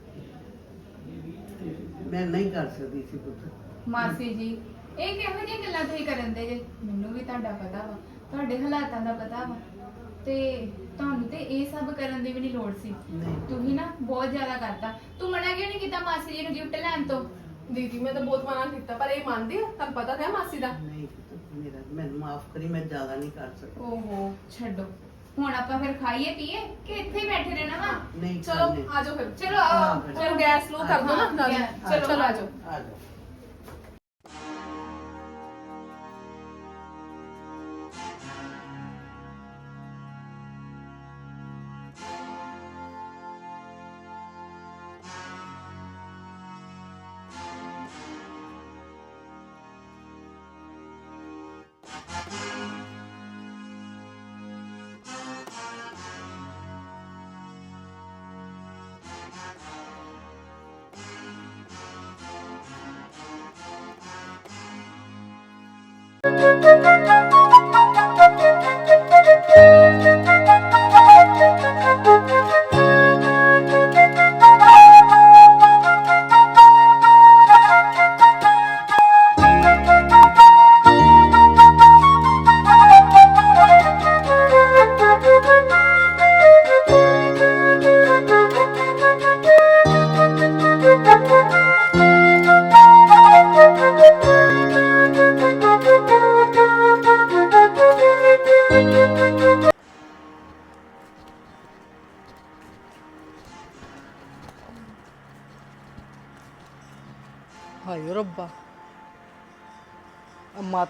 ਮੈਂ ਨਹੀਂ ਕਰ ਸਕਦੀ ਸੀ ਪੁੱਤ।
ਮਾਸੀ ਜੀ ਇਹ ਕਿਹੋ ਜਿਹੀਆਂ ਗੱਲਾਂ ਤੁਸੀਂ ਕਰਨ ਦੇ ਜੇ? ਮੈਨੂੰ ਵੀ ਤੁਹਾਡਾ ਪਤਾ ਵਾ ਤੁਹਾਡੇ ਹਾਲਾਤਾਂ ਦਾ ਪਤਾ ਵਾ। ਤੇ ਤੁਹਾਨੂੰ ਤੇ ਇਹ ਸਭ ਕਰਨ ਦੀ ਵੀ ਨਹੀਂ ਲੋੜ ਸੀ।
ਨਹੀਂ।
ਤੁਸੀਂ ਨਾ ਬਹੁਤ ਜ਼ਿਆਦਾ ਕਰਤਾ। ਤੂੰ ਮਨਾ ਕਿਉਂ ਨਹੀਂ ਕੀਤਾ ਮਾਸੀ ਜੀ ਨੂੰ ਗਿਫਟ ਲੈਣ ਤੋਂ?
ਦੀਦੀ ਮੈਂ ਤਾਂ ਬਹੁਤ ਮਨਾ ਕੀਤਾ ਪਰ ਇਹ ਮੰਨਦੀ ਆ? ਤੁਹਾਨੂੰ ਪਤਾ ਤਾਂ ਹੈ ਮਾਸੀ ਦਾ।
ਨਹੀਂ ਪੁੱਤ ਮੇਰਾ ਮੈਨੂੰ ਮਾਫ ਕਰੀ ਮੈਂ ਜ਼ਿਆਦਾ ਨਹੀਂ ਕਰ ਸਕਦਾ।
ਓਹੋ ਛੱਡੋ। ਹੁਣ ਆਪਾਂ ਫਿਰ ਖਾਈਏ ਪੀਏ? ਕਿ ਇੱਥੇ ਹੀ ਬੈਠੇ ਰਹਿਣਾ ਵਾ?
ਨਹੀਂ
ਚਲੋ
ਕਰਨੇ।
ਆ ਜਾਓ ਫਿਰ।
ਚਲੋ ਆਓ
ਹਾਂ।
ਚਲੋ ਗੈਸ ਲੋ ਕਰ ਦੋ ਨਾ ਨਾਲ ਚਲੋ ਚਲੋ ਆ ਜਾਓ।
ਆ ਜਾਓ।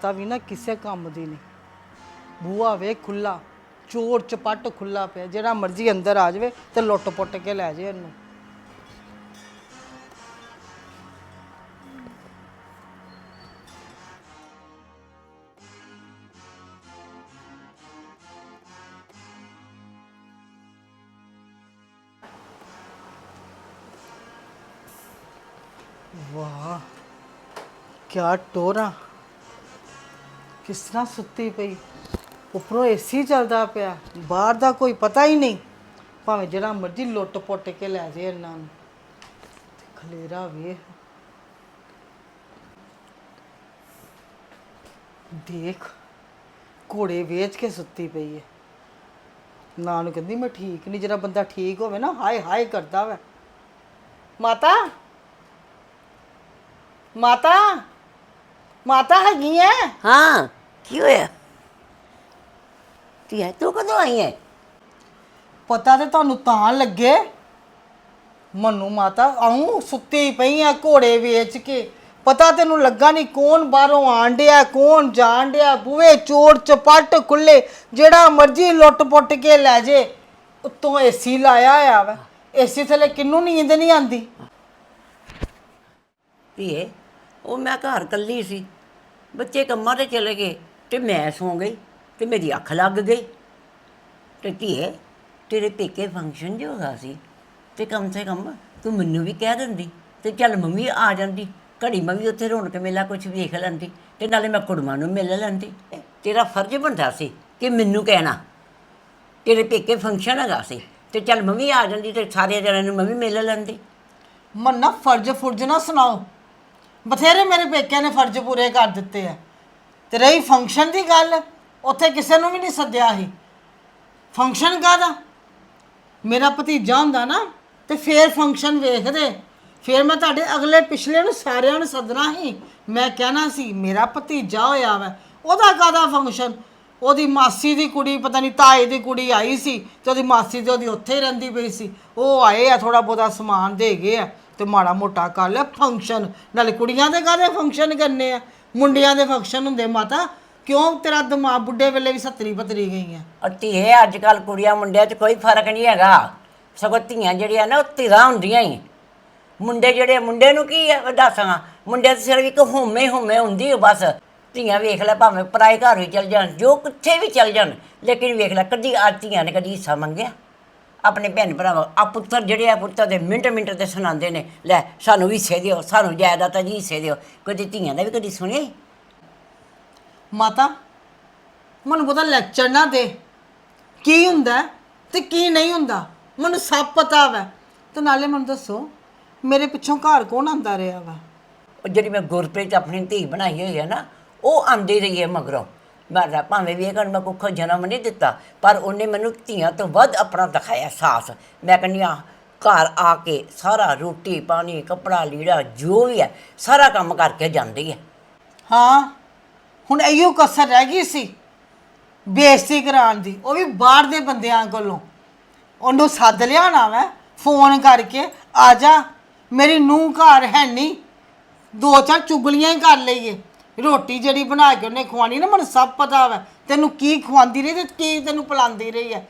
ਇਹ ਵੀ ਨਾ ਕਿਸੇ ਕੰਮ ਦੀ ਨਹੀਂ। ਬੂਆ ਵੇ ਖੁੱਲਾ ਚੋਰ ਚਪੱਟ ਖੁੱਲਾ ਪਿਆ, ਜਿਹੜਾ ਮਰਜ਼ੀ ਅੰਦਰ ਆ ਜਾਵੇ ਤੇ ਲੁੱਟ ਪੁੱਟ ਕੇ ਲੈ ਜਾਏ ਇਹਨੂੰ। ਵਾਹ, ਕਿਆ ਟੋਰਾ। ਕਿਸ ਤਰ੍ਹਾਂ ਸੁੱਤੀ ਪਈ? ਉੱਪਰੋਂ ਏਸੀ ਚੱਲਦਾ ਪਿਆ। ਬਾਹਰ ਦਾ ਕੋਈ ਪਤਾ ਹੀ ਨਹੀਂ। ਭਾਵੇਂ ਜਿਹੜਾ ਮਰਜ਼ੀ ਲੁੱਟ ਪੁੱਟ ਕੇ ਲੈ ਜੇ ਇਹਨਾਂ ਨੂੰ। ਤੇ ਖਲੇਰਾ ਵੇਖ। ਦੇਖ, ਘੋੜੇ ਵੇਚ ਕੇ ਸੁੱਤੀ ਪਈ ਹੈ ਨਾ ਨੂੰ ਕਹਿੰਦੀ, ਮੈਂ ਠੀਕ ਨਹੀਂ। ਜਿਹੜਾ ਬੰਦਾ ਠੀਕ ਹੋਵੇ ਨਾ, ਹਾਏ ਹਾਏ ਕਰਦਾ ਵਾ। ਮਾਤਾ? ਮਾਤਾ? ਮਾਤਾ ਹੈਗੀ ਐ
ਹਾਂ। ਕੀ ਹੋਇਆ? ਧੀਆ ਤੂੰ ਕਦੋਂ ਆਈ ਹੈ
ਪਤਾ ਤੇ ਤੁਹਾਨੂੰ ਤਾਂ ਲੱਗੇ। ਮਨੂੰ ਮਾਤਾ ਆਉਂ ਸੁੱਤੀ ਪਈ ਆ ਘੋੜੇ ਵੇਚ ਕੇ। ਪਤਾ ਤੈਨੂੰ ਲੱਗਾ ਨਹੀਂ ਕੌਣ ਬਾਹਰੋਂ ਆਣ ਡਿਆ ਕੌਣ ਜਾਣ ਡਿਆ? ਬੂਹੇ ਚੋਰ ਚਪੱਟ ਖੁੱਲੇ ਜਿਹੜਾ ਮਰਜ਼ੀ ਲੁੱਟ ਪੁੱਟ ਕੇ ਲੈ ਜੇ। ਉੱਤੋਂ ਏਸੀ ਲਾਇਆ ਆ ਵਾ। ਏਸੀ ਥੱਲੇ ਕਿੰਨੂੰ ਨੀਂਦ ਨਹੀਂ ਆਂਦੀ?
ਧੀਏ ਉਹ ਮੈਂ ਘਰ ਕੱਲੀ ਸੀ। ਬੱਚੇ ਕੰਮਾਂ ਤੇ ਚਲੇ ਗਏ। ਤੇ ਮੈਂ ਸੌਂ ਗਈ ਤੇ ਮੇਰੀ ਅੱਖ ਲੱਗ ਗਈ। ਤੇ ਧੀਏ, ਤੇਰੇ ਪੇਕੇ ਫੰਕਸ਼ਨ ਜੋ ਹੋਗਾ ਸੀ, ਤੇ ਕਮ ਸੇ ਕਮ ਤੂੰ ਮੈਨੂੰ ਵੀ ਕਹਿ ਦਿੰਦੀ ਤੇ ਚੱਲ ਮੰਮੀ ਆ ਜਾਂਦੀ। ਘੜੀ ਮੈਂ ਵੀ ਉੱਥੇ ਰੌਣਕ ਮੇਲਾ ਕੁਝ ਵੇਖ ਲੈਂਦੀ ਤੇ ਨਾਲੇ ਮੈਂ ਕੁੜਮਾਂ ਨੂੰ ਮਿਲ ਲੈਂਦੀ। ਤੇਰਾ ਫਰਜ਼ ਬਣਦਾ ਸੀ ਕਿ ਮੈਨੂੰ ਕਹਿਣਾ। ਤੇਰੇ ਪੇਕੇ ਫੰਕਸ਼ਨ ਹੈਗਾ ਸੀ ਤੇ ਚੱਲ ਮੰਮੀ ਆ ਜਾਂਦੀ ਤੇ ਸਾਰੇ ਜਣਿਆਂ ਨੂੰ ਮੰਮੀ ਮਿਲ ਲੈਂਦੀ।
ਮੰਨਾ ਫਰਜ਼ ਫੁਰਜ਼ ਨਾ ਸੁਣਾਓ। ਬਥੇਰੇ ਮੇਰੇ ਪੇਕਿਆਂ ਨੇ ਫਰਜ਼ ਪੂਰੇ ਕਰ ਦਿੱਤੇ ਆ। ਤੇ ਰਹੀ ਫੰਕਸ਼ਨ ਦੀ ਗੱਲ, ਉੱਥੇ ਕਿਸੇ ਨੂੰ ਵੀ ਨਹੀਂ ਸੱਦਿਆ ਸੀ। ਫੰਕਸ਼ਨ ਕਾਹਦਾ? ਮੇਰਾ ਭਤੀਜਾ ਹੁੰਦਾ ਨਾ, ਤੇ ਫੇਰ ਫੰਕਸ਼ਨ ਵੇਖਦੇ। ਫੇਰ ਮੈਂ ਤੁਹਾਡੇ ਅਗਲੇ ਪਿਛਲੇ ਨੂੰ ਸਾਰਿਆਂ ਨੂੰ ਸੱਦਣਾ ਸੀ। ਮੈਂ ਕਹਿਣਾ ਸੀ, ਮੇਰਾ ਭਤੀਜਾ ਹੋਇਆ ਵਾ, ਉਹਦਾ ਕਾਹਦਾ ਫੰਕਸ਼ਨ ਉਹਦੀ ਮਾਸੀ ਦੀ ਕੁੜੀ, ਪਤਾ ਨਹੀਂ ਤਾਏ ਦੀ ਕੁੜੀ ਆਈ ਸੀ, ਤੇ ਉਹਦੀ ਮਾਸੀ ਤੇ ਉਹਦੀ ਉੱਥੇ ਹੀ ਰਹਿੰਦੀ ਪਈ ਸੀ। ਉਹ ਆਏ ਆ ਥੋੜਾ ਬਹੁਤਾ ਸਮਾਨ ਦੇ ਗਏ ਆ, ਤੇ ਮਾੜਾ ਮੋਟਾ ਕਰ ਲਿਆ ਫੰਕਸ਼ਨ ਨਾਲੇ ਕੁੜੀਆਂ ਦੇ ਕਾਹਦੇ ਫੰਕਸ਼ਨ ਕਰਨੇ ਆ? ਮੁੰਡਿਆਂ ਦੇ ਫੰਕਸ਼ਨ ਹੁੰਦੇ ਮਾਤਾ, ਕਿਉਂ ਤੇਰਾ ਦਿਮਾਗ ਬੁੱਢੇ ਵੇਲੇ ਵੀ ਸੱਤਰੀ ਪਤਰੀ ਗਈ ਆ?
ਔਰ ਧੀਏ ਅੱਜ ਕੱਲ ਕੁੜੀਆਂ ਮੁੰਡਿਆਂ 'ਚ ਕੋਈ ਫ਼ਰਕ ਨਹੀਂ ਹੈਗਾ। ਸਗੋਂ ਧੀਆਂ ਜਿਹੜੀਆਂ ਨਾ, ਉਹ ਧੀਰਾਂ ਹੁੰਦੀਆਂ ਹੀ ਮੁੰਡੇ ਜਿਹੜੇ, ਮੁੰਡੇ ਨੂੰ ਕੀ ਹੈ ਦੱਸਾਂ। ਮੁੰਡੇ ਤੇ ਸਿਰਫ ਇੱਕ ਹੋਮੇ ਹੋਮੇ ਹੁੰਦੀ ਹੈ ਬਸ। ਧੀਆਂ ਵੇਖ ਲੈ, ਭਾਵੇਂ ਪਰਾਏ ਘਰ ਵੀ ਚਲ ਜਾਣ, ਜੋ ਕਿੱਥੇ ਵੀ ਚਲ ਜਾਣ, ਲੇਕਿਨ ਵੇਖ ਲੈ, ਕਦੀ ਆ ਧੀਆਂ ਨੇ ਕਦੀ ਹਿੱਸਾ ਮੰਗਿਆ। ਆਪਣੇ ਭੈਣ ਭਰਾਵਾਂ ਆ ਪੁੱਤਰ ਜਿਹੜੇ ਆ ਪੁੱਤਰ ਦੇ ਮਿੰਟ ਮਿੰਟ ਤੇ ਸੁਣਾਉਂਦੇ ਨੇ ਲੈ ਸਾਨੂੰ ਵੀ ਹਿੱਸੇ ਦਿਓ ਸਾਨੂੰ ਜਾਇਦਾਦ ਜੀ ਹਿੱਸੇ ਦਿਓ। ਕਦੀ ਧੀਆਂ ਦਾ ਵੀ ਕਦੀ ਸੁਣਿਆ ਹੀ?
ਮਾਤਾ ਮੈਨੂੰ ਪਤਾ ਲੈਕਚਰ ਨਾ ਦੇ। ਕੀ ਹੁੰਦਾ ਹੈ ਤੇ ਕੀ ਨਹੀਂ ਹੁੰਦਾ? ਮੈਨੂੰ ਸਭ ਪਤਾ ਵਾ। ਤੇ ਨਾਲੇ ਮੈਨੂੰ ਦੱਸੋ ਮੇਰੇ ਪਿੱਛੋਂ ਘਰ ਕੌਣ ਆਂਦਾ ਰਿਹਾ ਵਾ?
ਉਹ ਜਿਹੜੀ ਮੈਂ ਗੁਰਪ੍ਰੀਤ ਆਪਣੀ ਧੀ ਬਣਾਈ ਹੋਈ ਹੈ ਨਾ ਉਹ ਆਂਦੀ ਰਹੀ ਹੈ ਮਗਰੋਂ। ਮੈਂ ਭਾਵੇਂ ਵੀ ਇਹ ਕਹਿਣ ਮੈਂ ਕੁੱਖੋਂ ਜਨਮ ਨਹੀਂ ਦਿੱਤਾ, ਪਰ ਉਹਨੇ ਮੈਨੂੰ ਧੀਆਂ ਤੋਂ ਵੱਧ ਆਪਣਾ ਦਿਖਾਇਆ ਸਾਸ। ਮੈਂ ਕਹਿੰਦੀ ਆ ਘਰ ਆ ਕੇ ਸਾਰਾ ਰੋਟੀ ਪਾਣੀ, ਕੱਪੜਾ ਲੀੜਾ ਜੋ ਵੀ ਹੈ, ਸਾਰਾ ਕੰਮ ਕਰਕੇ ਜਾਂਦੀ ਹੈ।
ਹਾਂ, ਹੁਣ ਇਹੋ ਕਸਰ ਰਹਿ ਗਈ ਸੀ ਬੇਇੱਜ਼ਤੀ ਕਰਾਉਣ ਦੀ, ਉਹ ਵੀ ਬਾਹਰ ਦੇ ਬੰਦਿਆਂ ਕੋਲੋਂ। ਉਹਨੂੰ ਸੱਦ ਲਿਆਣਾ ਮੈਂ, ਫੋਨ ਕਰਕੇ, ਆ ਜਾ, ਮੇਰੀ ਨੂੰਹ ਘਰ ਹੈ ਨਹੀਂ ਦੋ ਚਾਰ ਚੁਗਲੀਆਂ ਹੀ ਕਰ ਲਈਏ। ਰੋਟੀ ਜਿਹੜੀ ਬਣਾ ਕੇ ਉਹਨੇ ਖਵਾਣੀ ਨਾ, ਮੈਨੂੰ ਸਭ ਪਤਾ ਵਾ। ਤੈਨੂੰ ਕੀ ਖਵਾਉਂਦੀ ਰਹੀ ਤੇ ਕੀ ਤੈਨੂੰ ਪਿਲਾਉਂਦੀ ਰਹੀ ਹੈ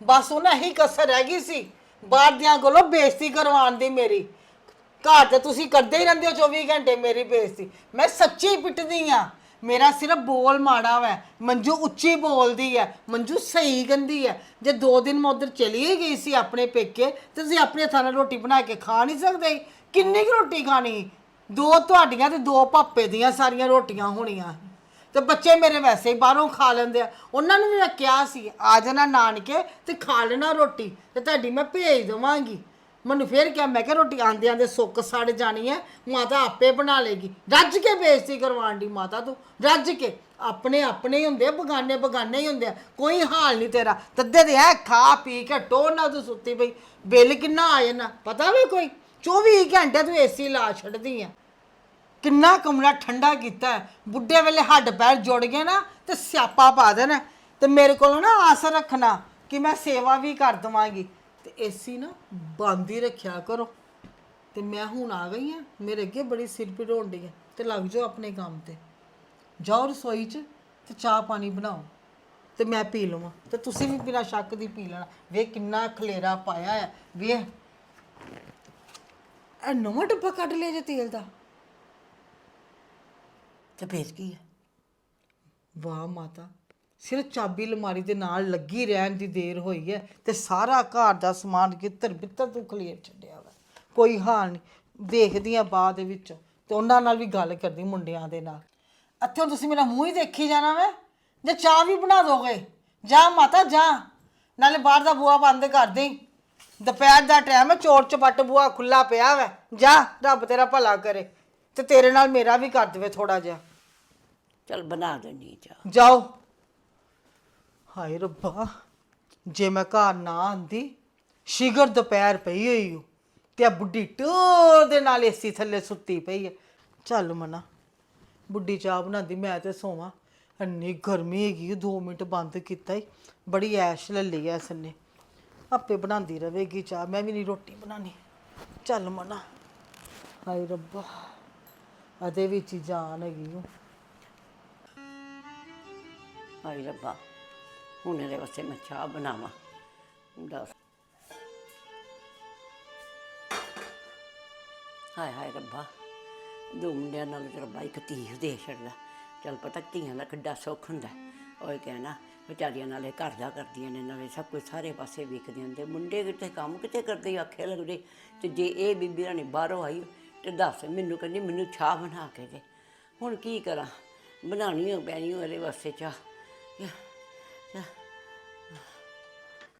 ਬਸ ਉਹਨਾਂ ਇਹੀ ਕਸਰ ਰਹਿ ਗਈ ਸੀ। ਬਾਹਰ ਦਿਆਂ ਕੋਲੋਂ ਬੇਇੱਜ਼ਤੀ ਕਰਵਾਉਣ ਦੀ ਮੇਰੀ। ਘਰ ਤੇ ਤੁਸੀਂ ਕਰਦੇ ਹੀ ਰਹਿੰਦੇ ਹੋ 24 ਘੰਟੇ ਮੇਰੀ ਬੇਇੱਜ਼ਤੀ। ਮੈਂ ਸੱਚੀ ਪਿੱਟਦੀ ਆ। ਮੇਰਾ ਸਿਰਫ ਬੋਲ ਮਾੜਾ ਵੈ। ਮੰਜੂ ਉੱਚੀ ਬੋਲਦੀ ਹੈ ਮੰਜੂ ਸਹੀ ਗੰਦੀ ਹੈ ਜੇ ਦੋ ਦਿਨ ਮੈਂ ਉਧਰ ਚਲੀ ਹੀ ਗਈ ਸੀ ਆਪਣੇ ਪੇਕੇ, ਤੇ ਤੁਸੀਂ ਆਪਣੇ ਥਾਂ ਨਾਲ ਰੋਟੀ ਬਣਾ ਕੇ ਖਾ ਨਹੀਂ ਸਕਦੇ। ਕਿੰਨੀ ਕੁ ਰੋਟੀ ਖਾਣੀ? ਦੋ ਤੁਹਾਡੀਆਂ ਤੇ ਦੋ ਪਾਪੇ ਦੀਆਂ ਸਾਰੀਆਂ ਰੋਟੀਆਂ ਹੋਣੀਆਂ। ਤੇ ਬੱਚੇ ਮੇਰੇ ਵੈਸੇ ਹੀ ਬਾਹਰੋਂ ਖਾ ਲੈਂਦੇ ਆ। ਉਹਨਾਂ ਨੂੰ ਵੀ ਮੈਂ ਕਿਹਾ ਸੀ, ਆ ਜਾਣਾ ਨਾਨਕੇ ਤੇ ਖਾ ਲੈਣਾ ਰੋਟੀ ਤੇ ਤੁਹਾਡੀ ਮੈਂ ਭੇਜ ਦੇਵਾਂਗੀ। ਮੈਨੂੰ ਫੇਰ ਕਿਹਾ, ਮੈਂ ਕਿਹਾ ਰੋਟੀ ਆਂਦੇ ਆਂਦੇ ਸੁੱਕ ਸੜ ਜਾਣੀ ਹੈ ਮਾਤਾ ਆਪੇ ਬਣਾ ਲੇਗੀ। ਰੱਜ ਕੇ ਬੇਇੱਜ਼ਤੀ ਕਰਵਾਉਣ ਦੀ ਮਾਤਾ ਤੂੰ, ਰੱਜ ਕੇ। ਆਪਣੇ ਆਪਣੇ ਹੀ ਹੁੰਦੇ ਆ, ਬਗਾਨੇ ਬਗਾਨੇ ਹੀ ਹੁੰਦੇ ਆ। ਕੋਈ ਹਾਲ ਨਹੀਂ ਤੇਰਾ। ਤੱਦੇ ਦੇ ਐ ਖਾ ਪੀ ਕੇ ਟੋਨਾ ਤੂੰ ਸੁੱਤੀ ਪਈ। ਬਿੱਲ ਕਿੰਨਾ ਆ ਜਾਣਾ ਪਤਾ ਵੀ ਕੋਈ। 24 ਘੰਟੇ ਤੂੰ ਏਸੀ ਲਾ ਛੱਡਦੀ ਆ ਕਿੰਨਾ ਕਮਰਾ ਠੰਡਾ ਕੀਤਾ ਹੈ। ਬੁੱਢੇ ਵੇਲੇ ਹੱਡ ਪੈਰ ਜੁੜ ਗਏ ਨਾ ਤੇ ਸਿਆਪਾ ਪਾ ਦੇਣਾ ਤੇ ਮੇਰੇ ਕੋਲੋਂ ਨਾ ਆਸ ਰੱਖਣਾ ਕਿ ਮੈਂ ਸੇਵਾ ਵੀ ਕਰ ਦਵਾਂਗੀ। ਤੇ ਏਸੀ ਨਾ ਬੰਦ ਹੀ ਰੱਖਿਆ ਕਰੋ। ਤੇ ਮੈਂ ਹੁਣ ਆ ਗਈ ਆ ਮੇਰੇ ਅੱਗੇ ਬੜੀ ਸਿਰ ਪੀੜ ਹੋਣ ਡਈ ਹੈ। ਤੇ ਲੱਗ ਜਾਓ ਆਪਣੇ ਕੰਮ ਤੇ। ਜਾਓ ਰਸੋਈ 'ਚ ਤੇ ਚਾਹ ਪਾਣੀ ਬਣਾਓ। ਤੇ ਮੈਂ ਪੀ ਲਵਾਂ। ਤੇ ਤੁਸੀਂ ਵੀ ਬਿਨਾਂ ਸ਼ੱਕ ਦੀ ਪੀ ਲੈਣਾ। ਵੇ ਕਿੰਨਾ ਖਲੇਰਾ ਪਾਇਆ ਹੈ। ਵੇ ਇਹ ਨਵਾਂ ਡੱਬਾ ਕੱਢ ਲਿਆ ਜੇ ਤੇਲ ਦਾ।
ਤੇ ਫੇਰ ਕੀ ਹੈ?
ਵਾਹ ਮਾਤਾ, ਸਿਰਫ ਚਾਬੀ ਲਮਾਰੀ ਦੇ ਨਾਲ ਲੱਗੀ ਰਹਿਣ ਦੀ ਦੇਰ ਹੋਈ ਹੈ ਤੇ ਸਾਰਾ ਘਰ ਦਾ ਸਮਾਨ ਕਿੱਧਰ ਬਿੱਤਰ ਤੂੰ ਖਲੇਰ ਛੱਡਿਆ ਵਾ। ਕੋਈ ਹਾਲ ਨਹੀਂ ਦੇਖਦੀ ਆ ਬਾਅਦ ਦੇ ਵਿੱਚ ਤੇ ਉਹਨਾਂ ਨਾਲ ਵੀ ਗੱਲ ਕਰਦੀ ਮੁੰਡਿਆਂ ਦੇ ਨਾਲ। ਇੱਥੇ ਹੁਣ ਤੁਸੀਂ ਮੇਰਾ ਮੂੰਹ ਹੀ ਦੇਖੀ ਜਾਣਾ ਵੇ, ਜੇ ਚਾਹ ਵੀ ਬਣਾ ਦੋਗੇ? ਜਾ ਮਾਤਾ, ਜਾ। ਨਾਲੇ ਬਾਹਰ ਦਾ ਬੂਆ ਬੰਦ ਕਰ ਦੇ ਦੁਪਹਿਰ ਦਾ ਟਾਈਮ ਹੈ, ਚੋਰ ਚਪੱਟ ਬੂਆ ਖੁੱਲਾ ਪਿਆ ਵਾ। ਜਾ, ਰੱਬ ਤੇਰਾ ਭਲਾ ਕਰੇ ਤੇ ਤੇਰੇ ਨਾਲ ਮੇਰਾ ਵੀ ਕਰ ਦੇਵੇ ਥੋੜਾ ਜਿਹਾ।
ਚਲ ਬਣਾ ਦੇਣੀ ਚਾਹ।
ਜਾਓ। ਹਾਏ ਰੱਬਾ, ਜੇ ਮੈਂ ਘਰ ਨਾ ਆਂਦੀ, ਸ਼ਿਗਰ ਦੁਪਹਿਰ ਪਈ ਹੋਈ ਓ, ਤੇ ਆ ਬੁੱਢੀ ਟੋ ਦੇ ਨਾਲ ਏਸੀ ਥੱਲੇ ਸੁੱਤੀ ਪਈ ਹੈ ਚੱਲ ਮਨਾ, ਬੁੱਢੀ ਚਾਹ ਬਣਾਉਂਦੀ ਮੈਂ ਤੇ ਸੋਵਾਂ। ਇੰਨੀ ਗਰਮੀ ਹੈਗੀ 2 ਮਿੰਟ ਬੰਦ ਕੀਤਾ ਹੀ ਬੜੀ ਐਸ਼ ਲੱਲੀ ਐ ਇਸਨੇ ਆਪੇ ਬਣਾਉਂਦੀ ਰਵੇਗੀ ਚਾਹ, ਮੈਂ ਵੀ ਨਹੀਂ ਰੋਟੀ ਬਣਾਣੀ। ਚੱਲ ਮਨਾ। ਹਾਏ ਰੱਬਾ, ਅਦੇ ਵਿੱਚ ਹੀ ਜਾਨ ਹੈਗੀ ਓ।
ਹਾਏ ਰੱਬਾ, ਹੁਣ ਇਹਦੇ ਵਾਸਤੇ ਮੈਂ ਚਾਹ ਬਣਾਵਾਂ। ਦੱਸ। ਹਾਏ ਹਾਏ ਰੱਬਾ, ਦੋ ਮੁੰਡਿਆਂ ਨਾਲ ਰੱਬਾ ਇੱਕ ਧੀ ਦੇ ਛੱਡਦਾ। ਚੱਲ ਪਤਾ ਧੀਆਂ ਦਾ ਕਿੱਡਾ ਸੁੱਖ ਹੁੰਦਾ। ਉਹ ਕਹਿਣਾ ਵਿਚਾਰੀਆਂ ਨਾਲੇ ਘਰ ਦਾ ਕਰਦੀਆਂ ਨੇ, ਨਾਲੇ ਸਭ ਕੁਝ ਸਾਰੇ ਪਾਸੇ ਵੇਖਦੇ ਹੁੰਦੇ ਮੁੰਡੇ ਕਿਤੇ ਕੰਮ ਕਿਤੇ ਕਰਦੇ ਆਖੇ ਲੱਗਦੇ। ਤੇ ਜੇ ਇਹ ਬੀਬੀ ਰਾਣੀ ਬਾਹਰੋਂ ਆਈ, ਤੇ ਦੱਸ ਮੈਨੂੰ ਕਹਿੰਦੀ, ਮੈਨੂੰ ਚਾਹ ਬਣਾ ਕੇ ਦੇ। ਹੁਣ ਕੀ ਕਰਾਂ? ਬਣਾਉਣੀ ਹੋ ਪੈਣੀ ਹੋ ਇਹਦੇ ਵਾਸਤੇ ਚਾਹ। ਚਾਹ